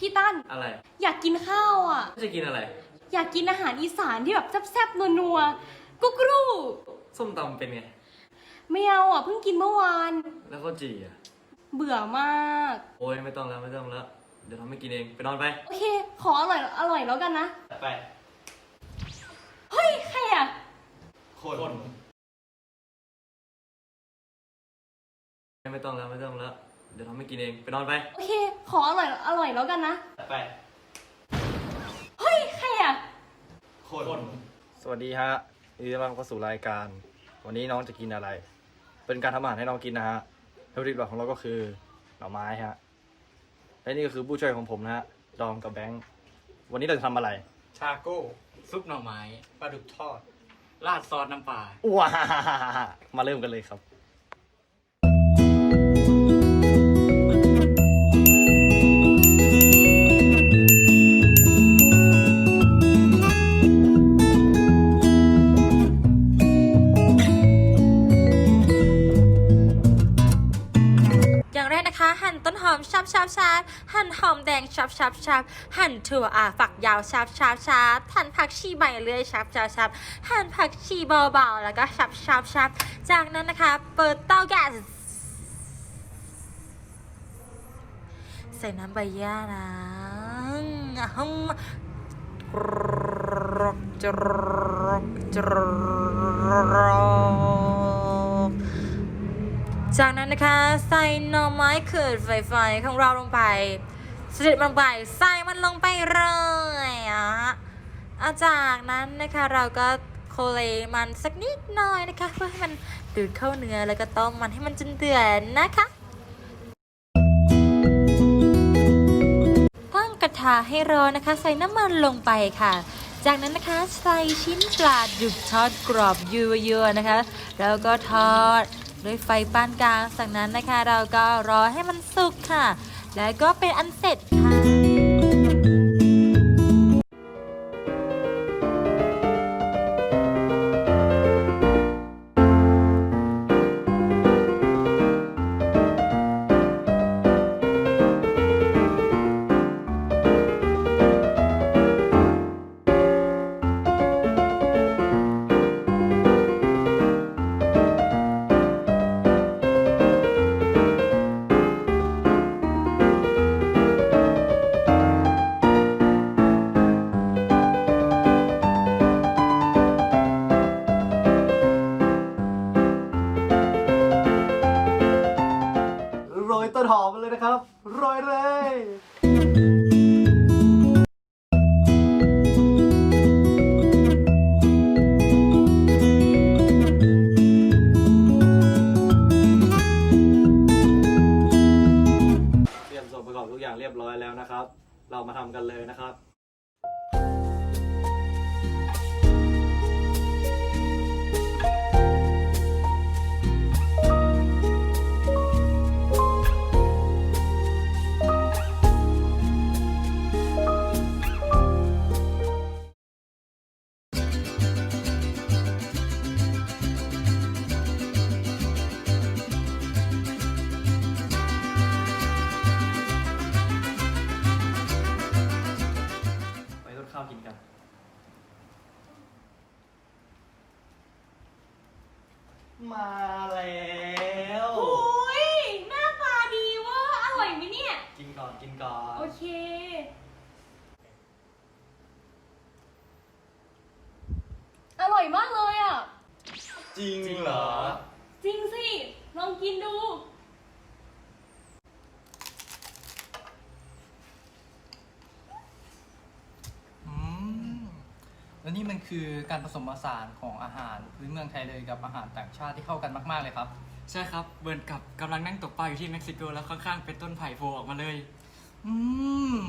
พี่ตั้น อะไร อยากกินข้าวอะ จะกินอะไร อยากกินอาหารอีสานที่แบบแซ่บๆนัวๆกุ๊กรูส้มตำเป็นไง ไม่เอาอะเพิ่งกินเมื่อวาน แล้วก็จีอะ เบื่อมาก โอ้ยไม่ต้องแล้วไม่ต้องแล้ว เดี๋ยวทำให้กินเองไปนอนไป โอเค ขออร่อยอร่อยแล้วกันนะ ไป เฮ้ย ใครอะ คนไม่ต้องแล้วไม่ต้องแล้ว เดี๋ยวทำให้กินเอง ไปนอนไป โอเค ขออร่อยอร่อยแล้วกันนะ ไป เฮ้ย ใครอะ คน สวัสดีฮะยินดีต้อนรับเข้าสู่รายการ วันนี้น้องจะกินอะไร เป็นการทำอาหารให้น้องกินนะฮะวัตถุดิบหลักของเราก็คือหน่อไม้ฮะ และนี่ก็คือผู้ช่วยของผมนะฮะ ดองกับแบงค์ วันนี้เราจะทำอะไร ชาโก้ ซุปหน่อไม้ ปลาดุกทอด ราดซอสน้ำปลา ว้ามาเริ่มกันเลยครับ อมชับชับชับหั่นหอมแดงชับชับชับหั่นถั่วอ่าฝักยาวชับชับชับหั่นผักชีใบเลื่อยชับชับชับหั่นผักชีเบาๆแล้วก็ชับชับชับจากนั้นนะคะ เปิดเตาแก๊สใส่น้ำใบย่านะฮึมกรอกจรอกจรก จากนั้นนะคะใส่หน่อไม้เขือไฟไฟของเราลงไปเสด็จมันลงไปใส่มันลงไปเลยอะอะจากนั้นนะคะเราก็โคเลมันสักนิดหน่อยนะคะ เพื่อให้มันดูดเข้าเนื้อแล้วก็ต้มมันให้มันจนเดือดนะคะตั้งกระทะให้ร้อนนะคะ ใส่น้ำมันลงไปค่ะ จากนั้นนะคะใส่ชิ้นปลาดุกทอดกรอบยั่วๆนะคะ แล้วก็ทอด ด้วยไฟปานกลาง จากนั้นนะคะเราก็รอให้มันสุกค่ะ แล้วก็เป็นอันเสร็จ โรยต้นหอมมเลยนะครับ โรยเลย เตรียมส่วนประกอบทุกอย่างเรียบร้อยแล้วนะครับ เรามาทำกันเลยนะครับ มาแล้วโอ้ยหน้าตาดีเว่าอร่อยไหมเนี่ย กินก่อนกินก่อนโอเค อร่อยมากเลยอะ จริงเหรอ จริงสิ ลองกินดู แล้วนี่มันคือการผสมผสานของอาหารพื้นเมืองไทยเลยกับอาหารต่างชาติที่เข้ากันมาก ๆ เลยครับ ใช่ครับเหมือนกับกำลังนั่งตกปลาอยู่ที่เม็กซิโกแล้วข้างๆเป็นต้นไผ่โผล่ออกมาเลย อืม